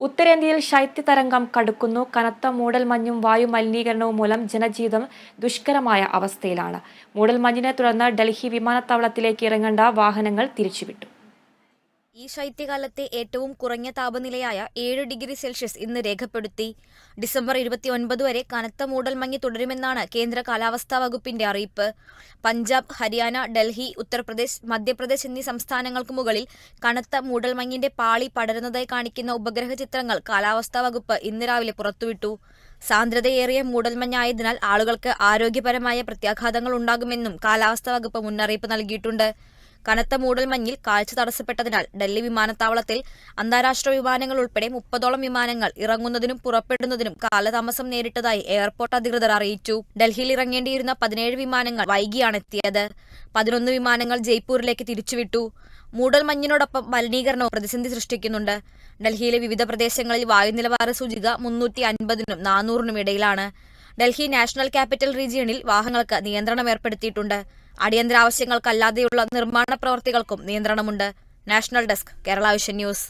ഉത്തരേന്ത്യയിൽ ശൈത്യതരംഗം കടുക്കുന്നു. കനത്ത മൂടൽമഞ്ഞും വായു മലിനീകരണവും മൂലം ജനജീവിതം ദുഷ്കരമായ അവസ്ഥയിലാണ്. മൂടൽമഞ്ഞിനെ തുടർന്ന് ഡൽഹി വിമാനത്താവളത്തിലേക്ക് ഇറങ്ങേണ്ട വാഹനങ്ങൾ തിരിച്ചുവിട്ടു. ഈ ശൈത്യകാലത്തെ ഏറ്റവും കുറഞ്ഞ താപനിലയായ ഏഴ് ഡിഗ്രി സെൽഷ്യസ് ഇന്ന് രേഖപ്പെടുത്തി. ഡിസംബർ ഇരുപത്തിയൊൻപത് വരെ കനത്ത മൂടൽമഞ്ഞ് തുടരുമെന്നാണ് കേന്ദ്ര കാലാവസ്ഥാ വകുപ്പിന്റെ അറിയിപ്പ്. പഞ്ചാബ് ഹരിയാന ഡൽഹി ഉത്തർപ്രദേശ് മധ്യപ്രദേശ് എന്നീ സംസ്ഥാനങ്ങൾക്ക് മുകളിൽ കനത്ത മൂടൽമഞ്ഞിന്റെ പാളി പടരുന്നതായി കാണിക്കുന്ന ഉപഗ്രഹ ചിത്രങ്ങൾ കാലാവസ്ഥാ വകുപ്പ് ഇന്ന് രാവിലെ പുറത്തുവിട്ടു. സാന്ദ്രതയേറിയ മൂടൽമഞ്ഞായതിനാൽ ആളുകൾക്ക് ആരോഗ്യപരമായ പ്രത്യാഘാതങ്ങൾ ഉണ്ടാകുമെന്നും കാലാവസ്ഥാ വകുപ്പ് മുന്നറിയിപ്പ് നൽകിയിട്ടുണ്ട്. കനത്ത മൂടൽമഞ്ഞിൽ കാഴ്ച തടസ്സപ്പെട്ടതിനാൽ ഡൽഹി വിമാനത്താവളത്തിൽ അന്താരാഷ്ട്ര വിമാനങ്ങൾ ഉൾപ്പെടെ മുപ്പതോളം വിമാനങ്ങൾ ഇറങ്ങുന്നതിനും പുറപ്പെടുന്നതിനും കാലതാമസം നേരിട്ടതായി എയർപോർട്ട് അധികൃതർ അറിയിച്ചു. ഡൽഹിയിൽ ഇറങ്ങേണ്ടിയിരുന്ന പതിനേഴ് വിമാനങ്ങൾ വൈകിയാണ് എത്തിയത്. പതിനൊന്ന് വിമാനങ്ങൾ ജയ്പൂരിലേക്ക് തിരിച്ചുവിട്ടു. മൂടൽമഞ്ഞിനോടൊപ്പം മലിനീകരണവും പ്രതിസന്ധി സൃഷ്ടിക്കുന്നുണ്ട്. ഡൽഹിയിലെ വിവിധ പ്രദേശങ്ങളിൽ വായു നിലവാര സൂചിക മുന്നൂറ്റി അൻപതിനും നാനൂറിനും ഇടയിലാണ്. ഡൽഹി നാഷണൽ ക്യാപിറ്റൽ റീജിയണിൽ വാഹനങ്ങൾക്ക് നിയന്ത്രണം ഏർപ്പെടുത്തിയിട്ടുണ്ട്. അടിയന്തരാവശ്യങ്ങൾക്കല്ലാതെയുള്ള നിർമ്മാണ പ്രവർത്തികൾക്കും നിയന്ത്രണമുണ്ട്. National desk Kerala vision news.